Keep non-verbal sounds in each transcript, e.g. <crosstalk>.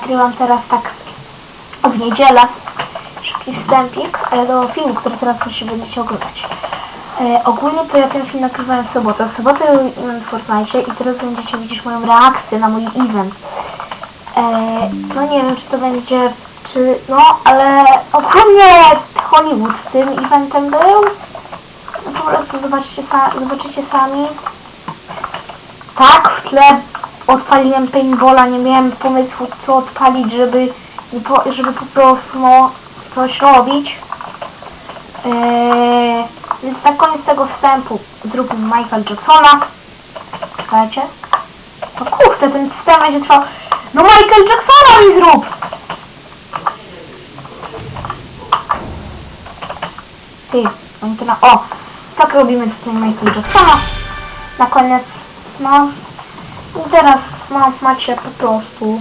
nagrywam teraz tak w niedzielę. Szybki wstępik do filmu, który teraz właśnie będziecie oglądać. E, ogólnie to ja ten film nagrywałem w sobotę. W sobotę był event w Fortnite i teraz będziecie widzieć moją reakcję na mój event. E, no nie wiem, czy to będzie, czy... No, ale ogólnie Hollywood tym eventem był. No po prostu zobaczcie sa zobaczycie sami. Tak, w tle odpaliłem paintballa, nie miałem pomysłu co odpalić, żeby, żeby po prostu no, coś robić. Eee, więc na koniec tego wstępu zróbmy Michael Jacksona. Czekajcie. No kurde, ten wstęp będzie trwał. No Michael Jacksona mi zrób! Ty, oni to na... O! Tak robimy tutaj Michael Jacksona. Na koniec. No. I teraz no, macie po prostu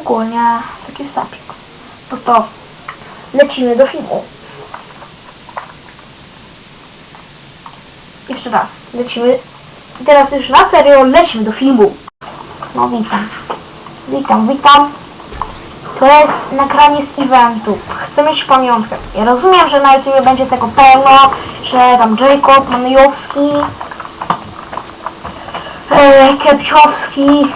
ogólnie taki wstępik. No to lecimy do filmu. Jeszcze raz. Lecimy. I teraz już na serio lecimy do filmu. No witam. Witam, witam. To jest nagranie z eventu. Chcę mieć pamiątkę. Ja rozumiem, że na YouTube będzie tego pełno, że tam Jacob, Manojowski, e, Kepciowski,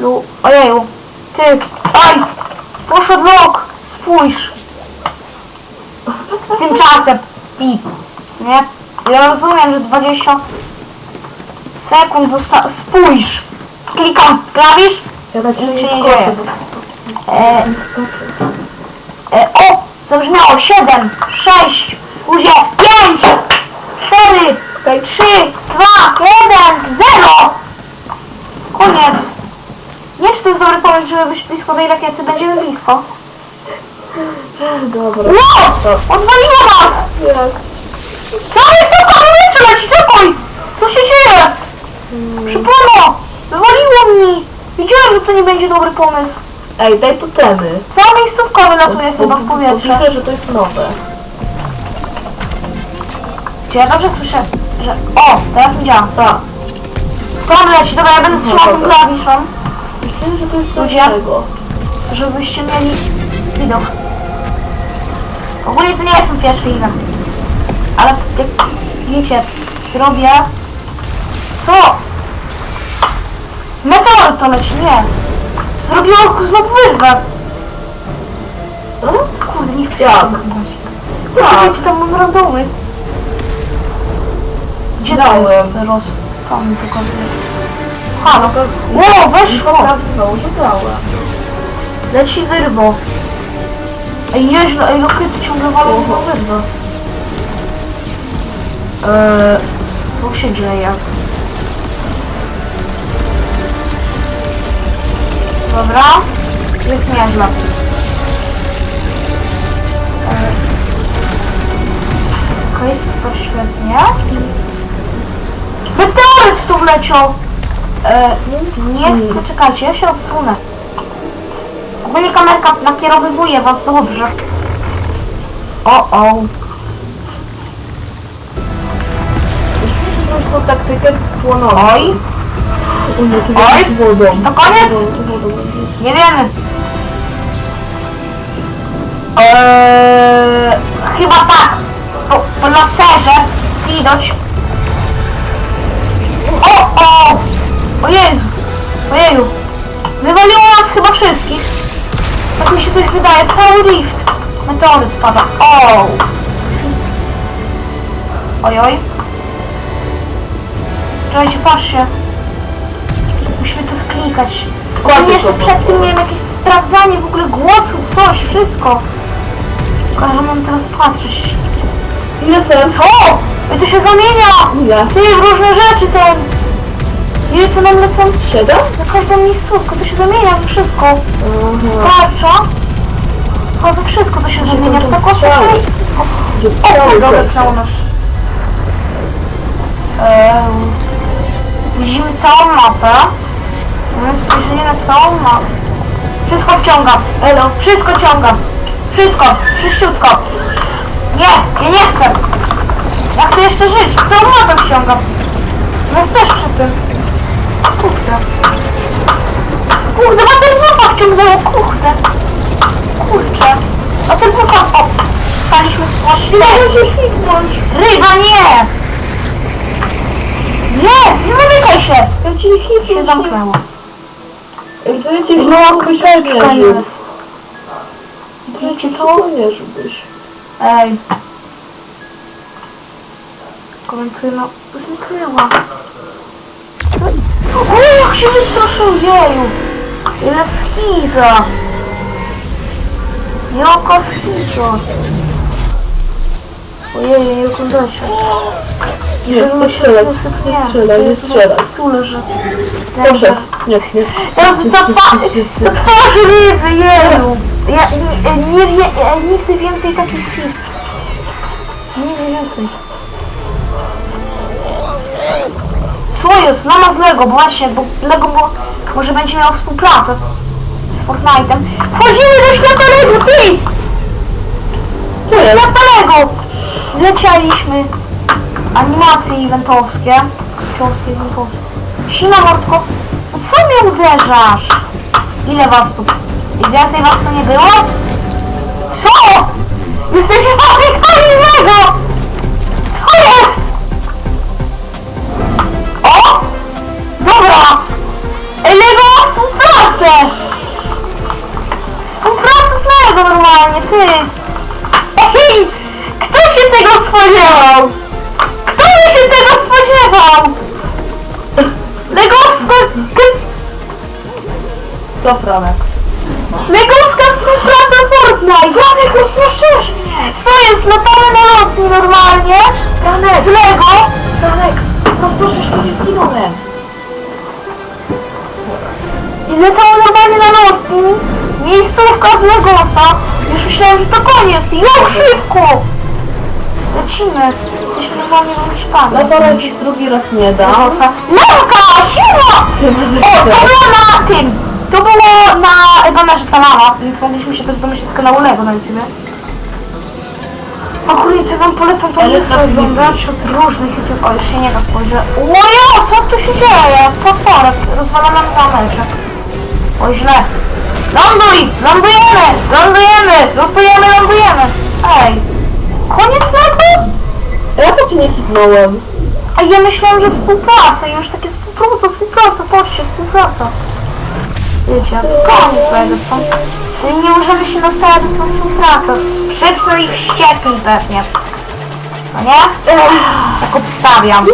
Lu... Ojeju, ty, aj, poszedł lok, spójrz. Tymczasem, pip, co nie? Ja rozumiem, że 20 sekund zosta... Spójrz! Klikam klawisz ciebie Nic nie skoczę, bo E. E, o! Zabrzmiało 7, 6, ludzie 5, 4, 3, Koniec. Nie wiem, czy to jest dobry pomysł, żeby być blisko tej rakiety. Będziemy blisko. Dobra. Wow! Odwaliło nas! Jak? Co? Miejscówka w powietrze leci! Czekaj! Co się dzieje? Przypomnę! Wywaliło mi! Wiedziałem, że to nie będzie dobry pomysł. Ej, daj tu temy. Cała miejscówka wylatuje chyba w powietrze. Myślę, że to jest nowe. Czy ja dobrze słyszę, że... O! Teraz mi działa. Tak. On leci. Dobra, ja będę trzymał tym dobra. klawiszem, Myślę, że to jest Ludzie? żebyście mieli widok. Ogólnie to nie jest mój pierwszy event. Ale jak wiecie, zrobię... Co? Meteor to leci, nie. Zrobiło znowu wyrwę. No? Kurde, niech to Jak? Tak. Wiecie, tam mam randomy. Gdzie to Dałem. jest teraz? Tam mi pokazuje. Halo. to... O, weszło! Pokazywał, że dałem. Leci wyrwo. Ej, nieźle, ej, lokiety ciągle walą na wyrwę. Eee, co się dzieje? Dobra, jest nieźle. Eee, Okej, super, świetnie. Wleciał! Eee, nie chcę, czekajcie, ja się odsunę. Ogólnie kamerka nakierowywuje was dobrze. O, o. Zrobić tą taktykę z płonącą. Oj, Oj, jakąś wodą. czy to koniec? Nie wiemy. Eee, chyba tak. Po, po laserze widać. Coś wydaje. Cały lift. Meteory spada. O! Oj, oj. Czekajcie, patrzcie. Musimy to klikać. Zgadza Zanim jeszcze przed tym miałem jakieś sprawdzanie w ogóle głosu, coś, wszystko. Każe mam teraz patrzeć. Ile sens? Co? Ej, to się zamienia! Ile? Ty, w różne rzeczy ten... Ile to nam lecą? Siedem? Na każdą miejscówkę, to się zamienia we wszystko. Starcza. We wszystko to się zamienia, w tak to wszystko. Gdzie O nas. Eee, widzimy całą mapę. Mamy spojrzenie na całą mapę. Wszystko wciągam. Elo, wszystko ciągam. Wszystko, wszyściutko. Nie, ja nie chcę. Ja chcę jeszcze żyć. Całą mapę wciągam. Nas też przy tym. Kurde. Kurde, ten busa wciągnęło, kurde. Kurczę. A ten busa... O! Staliśmy kliknąć. Ryba, nie! Nie! Nie zamykaj się! Ja ci. Się zamknęło. To ja cię No, nie żył. jest. Widzicie to? nie żebyś. Ej. Komentuję, no zniknęła. O, jak się wystraszył, jeju. Ile schiza. Jaka schiza. Ojej, nie oglądajcie. Nie, nie się strzelaj, nie wstyd- nie nie, strzelaj, to nie strzelaj. Tu leży. Proszę, nie, nie. Ja pa... To twarzy ryby, jeju. Ja nie, nie wie, e, nigdy więcej takich schiz. Nigdy więcej. Co jest? Lama z Lego, bo właśnie, bo Lego bo, może będzie miał współpracę z Fortnite'em. Wchodzimy do świata Lego, ty! Co jest? Świata Lego! Lecieliśmy. Animacje eventowskie. Ciowskie, eventowskie. Sina mordko. No co mnie uderzasz? Ile was tu? I więcej was tu nie było? Co? Jesteśmy fabrykami złego! Co jest? O! Dobra! Ty! Ej! Kto się tego spodziewał? Kto by się tego spodziewał? Legowska... Co, Franek? Legowska współpraca Fortnite! Franek, rozproszyłeś mnie! Co jest? Latamy na lotni normalnie? Franek, Z Lego? Franek, rozproszysz mnie, zginąłem. I latamy normalnie na lotni. Miejscówka z Legosa. Już myślałem, że to koniec. Jak szybko! Lecimy. Jesteśmy mieszkaniu. No to raz drugi raz nie da. Legosa. Lamka! Siła! O, to było na tym! To było na banerze ta lama, więc mogliśmy się też domyślić z kanału Lego na YouTube. O kurczę, wam polecam to na oglądać od różnych YouTube. O, już się nie da spojrzę. Ojo, co tu się dzieje? Potworek, rozwala nam zameczek. Oj, źle. Ląduj! Lądujemy! Lądujemy! Lądujemy, lądujemy! Ej, koniec Lego? Ja to cię nie hitnąłem. A ja myślałam, że współpraca, już takie współpraca, współpraca, patrzcie, współpraca. Wiecie, to koniec co? Czyli nie możemy się nastawiać, że są współpraca. Szybko i wściekli pewnie. Co nie? Tak obstawiam.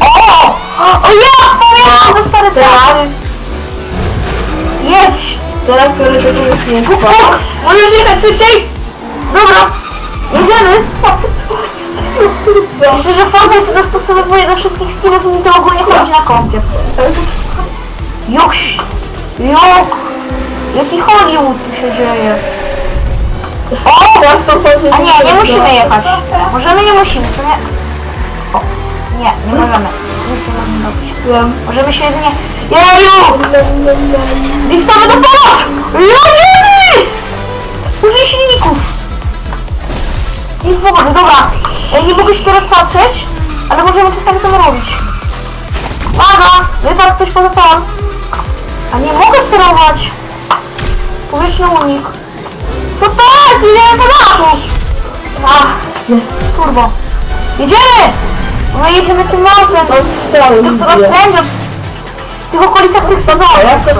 O! O ja! Pamiętam te stare czasy. Jedź! Teraz priorytetu jest nie puk! Możesz jechać szybciej? Dobra, jedziemy. Myślę, że Fortnite to dostosowuje do wszystkich skinów i to ogólnie chodzi na kompie. Juś! Juk! Jaki Hollywood tu się dzieje? O! A nie, nie musimy jechać. Możemy, nie musimy, co nie? O, nie, nie możemy. Nic nie możemy robić. Możemy się jedynie... Jeju! Liftamy do się teraz patrzeć, ale możemy czasami to robić. Uwaga! Wypadł ktoś poza tor. A nie mogę sterować. Powietrzny unik. Co to jest? Po dachu! Ach, Jest. turbo. Jedziemy! No jedziemy tym autem. No sorry. Doktora Strange'a. W tych okolicach tych sezonów. Ja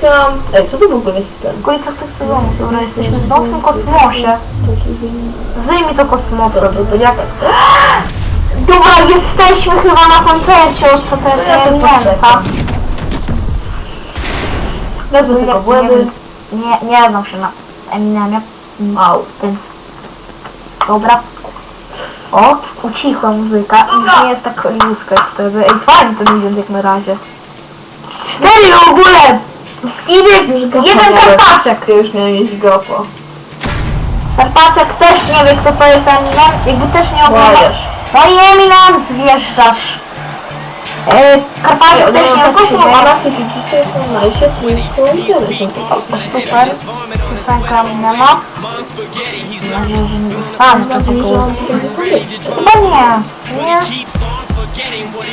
poczekam. Ej, co to w ogóle jest ten? W okolicach tych sezonów. Dobra, jesteśmy znowu w tym kosmosie. Zwyjmy to kosmosem. Dobra, to ja tak. <gasps> Dobra, jesteśmy chyba na koncercie ostatecznie Ja sobie poczekam. Wezmę sobie kobłęby. Nie, nie znam się na Eminemie, Au. więc... Dobra. O, ucichła muzyka i nie jest tak hollywoodzka jak wtedy. Ej, fajny ten event jak na razie. Cztery w ogóle! Skiny, jeden karpaczek. Już miałem jeść gopo. Karpaczek też nie wie kto to jest Eminem, jakby też nie oglądał. Kłamiesz. No i Eminem zjeżdżasz. Karpaczek też nie dzieje. Ale widzicie, są najsie swój są to super. Piosenka Eminema. Mam nadzieję, że nie dostanę polsku. Chyba nie. Czy nie?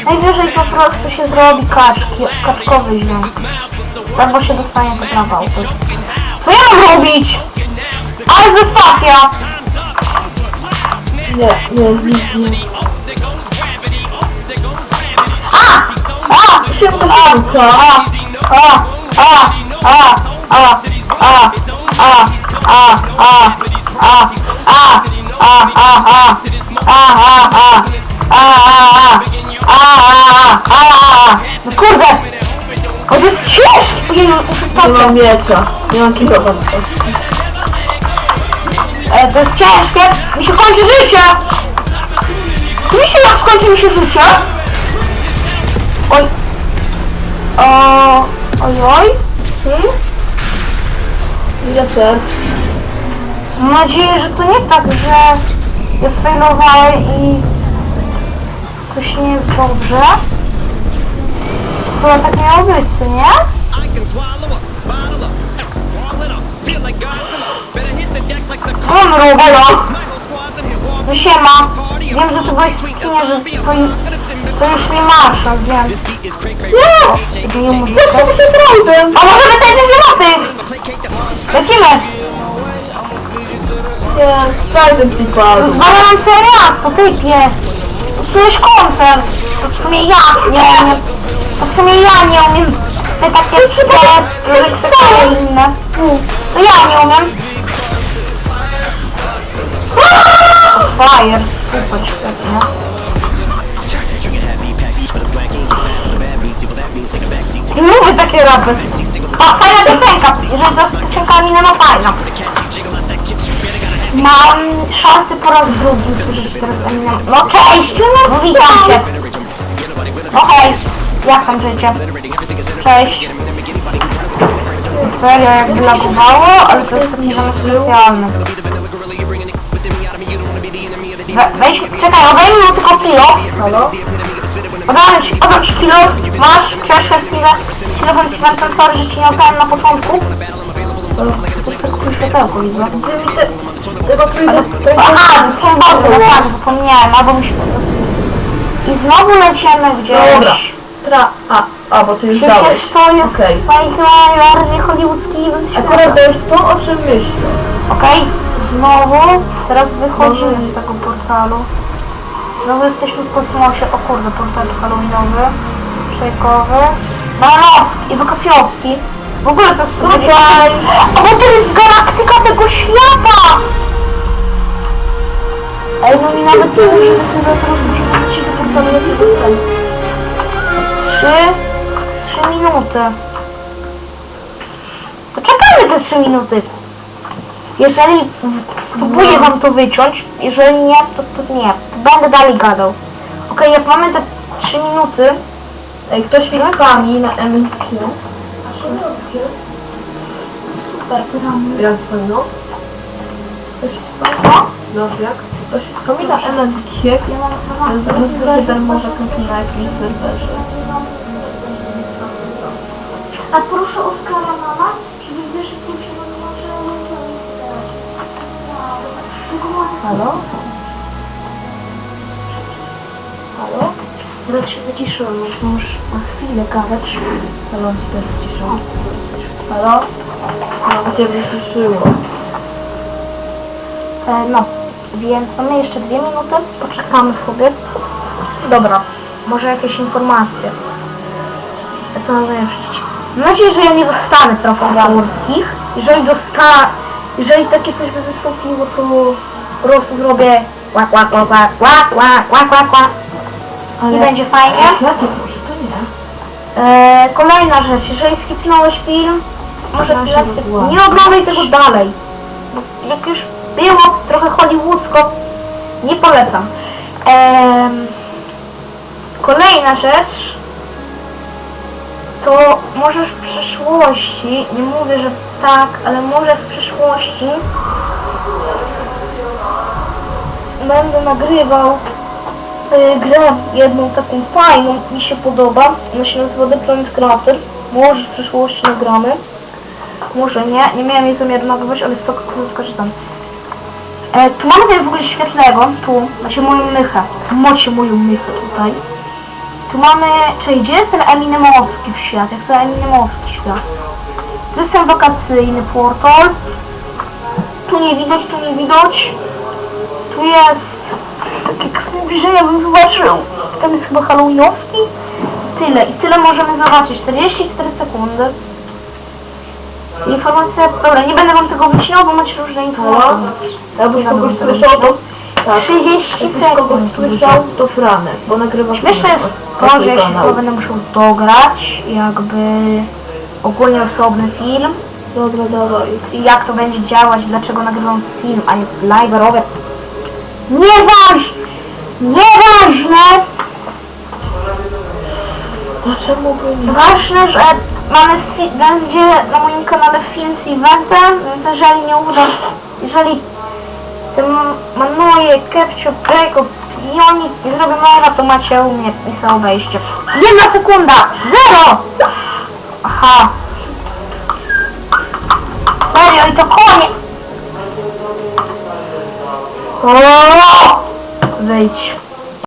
Najwyżej po prostu się zrobi kaczki, kaczkowy dźwięk. Albo się dostanie to prawa autorskie. Co ja mam robić? Ale ze spacja! Nie, nie, nie, nie. A! Szybko, A! A! A! A! A! A! A! A! A! A! A! A! A! A! A! A! No kurde! O, to jest ciężkie! Ojej, muszę Nie spację. mam miecza. Nie mam czego E, to jest ciężkie. Mi się kończy życie. Czy mi się jak skończy mi się życie? Oj. O... Ojoj? Hmm? Ile serc? Mam nadzieję, że to nie tak, że ja sfejlowałem i coś nie jest dobrze. Chyba tak miało być, co nie? Co on robi? No, no. siema. Wiem, że to byłeś skinie, że to, to już nie masz, no wiem. Nie! Zmienił muzykę. Co mi się trąbem? A! Placate the monster. Lecimy! Nie, fajny klipa. Rozwala nam całe miasto, typie! Psułeś koncert! To w sumie ja nie umiem... To w sumie ja nie umiem te takie te robić sektory inne. To ja nie umiem. Fire, super świetnie. Nie lubię takie rapy. A, fajna piosenka. Jeżeli to jest piosenka Eminem, no fajna. Mam szansę po raz drugi usłyszeć teraz Eminem. No cześć! No witam cię. No hej, jak tam życie? Cześć. Serio, jakby lagowało, ale to jest taki zamiast specjalny. We, weź, czekaj, odejmij mu tylko kilo. Halo? Ci, oddam ci kilo. Masz, przeszłe chwilę. Chwilowym światłem, sorry, że ci nie oddałem na początku. To jest tylko światełko, widzę. Tego przyjdę... Aha, to są boty, no tak, zapomniałem, albo mi się po prostu... I znowu lecimy gdzieś. Dobra. Tra... A, a, bo ty już Przecież dałeś. to jest okay. najbardziej hollywoodzki event świata. Akurat to jest to, o czym myślę. Okej, znowu, teraz wychodzimy z tego portalu. Znowu jesteśmy w kosmosie. O kurde, portal halloweenowy, szejkowy, bananowski i wakacjowski. W ogóle to jest... Tutaj. Bo to jest galaktyka tego świata! Ej, no mi nawet nie muszę zdecydować, teraz musimy wrócić do portalu jakiego celu. Trzy... Trzy minuty. Poczekamy te trzy minuty. Jeżeli spróbuję wam to wyciąć, jeżeli nie, to, to nie. Będę dalej gadał. Okej, jak mamy te 3 minuty, Ej, ktoś mi spami na MSQ. super, gramy. Jak pewno? Ktoś jest co? No, jak? Ktoś mi spami na MSQ. Ja mam, ja mam, Zaraz zrobię darmowe konto na jakimś serwerze. A proszę Oskara mama, Halo? Halo? Teraz się wyciszyłem, już na chwilę gadać. Halo, on ci też wyciszył. Halo? No, cię wyciszyło. E, no, więc mamy jeszcze dwie minuty, poczekamy sobie. Dobra, może jakieś informacje. To zawrzeć. Mam nadzieję, że ja nie dostanę praw autorskich. Jeżeli dostanę, jeżeli takie coś by wystąpiło, to po prostu zrobię łak, łak, łak, łak, łak, łak, łak, łak, łak. I będzie fajnie. Znacie, może to nie. E, kolejna rzecz, jeżeli skipnąłeś film, może Proszę nie oglądaj tego dalej. Bo jak już było trochę hollywoodzko, nie polecam. Em, kolejna rzecz, to może w przyszłości, nie mówię, że tak, ale może w przyszłości będę nagrywał y, grę jedną taką fajną, mi się podoba. Ona się nazywa The Planet Crafter. Może w przyszłości nagramy. Może nie, nie miałem jej zamiaru nagrywać, ale sok zaskoczy tam. E, tu mamy tutaj w ogóle świetlego, tu macie moją mychę. Macie moją mychę tutaj. Tu mamy, czyli gdzie jest ten Eminemowski w świat? Jak to Eminemowski świat? Tu jest ten wakacyjny portal. Tu nie widać, tu nie widać. Tu jest, tak jak zbliżenia bym zobaczył. Tam jest chyba Halloweenowski. Tyle i tyle możemy zobaczyć. 44 sekundy. Informacja, dobra, nie będę wam tego wycinał, bo macie różne informacje. Jakbyś kogoś słyszał, to... Tak. 30 Jakbyś sekund. kogoś słyszał, to Franek, bo nagrywa Śmieszne jest to, że ja się chyba będę musiał dograć, jakby ogólnie osobny film. Dobra. I jak to będzie działać, dlaczego nagrywam film, a nie live robię. Nieważ! Nieważne! By nie? Ważne, że mamy będzie na moim kanale film z eventem, więc jeżeli nie uda, jeżeli ten Manuje, Kepcio, Jacob i oni nie zrobią live'a, to macie u mnie i sobie obejście. Jedna sekunda! Zero! Aha. Serio i to koniec! O! Wyjdź.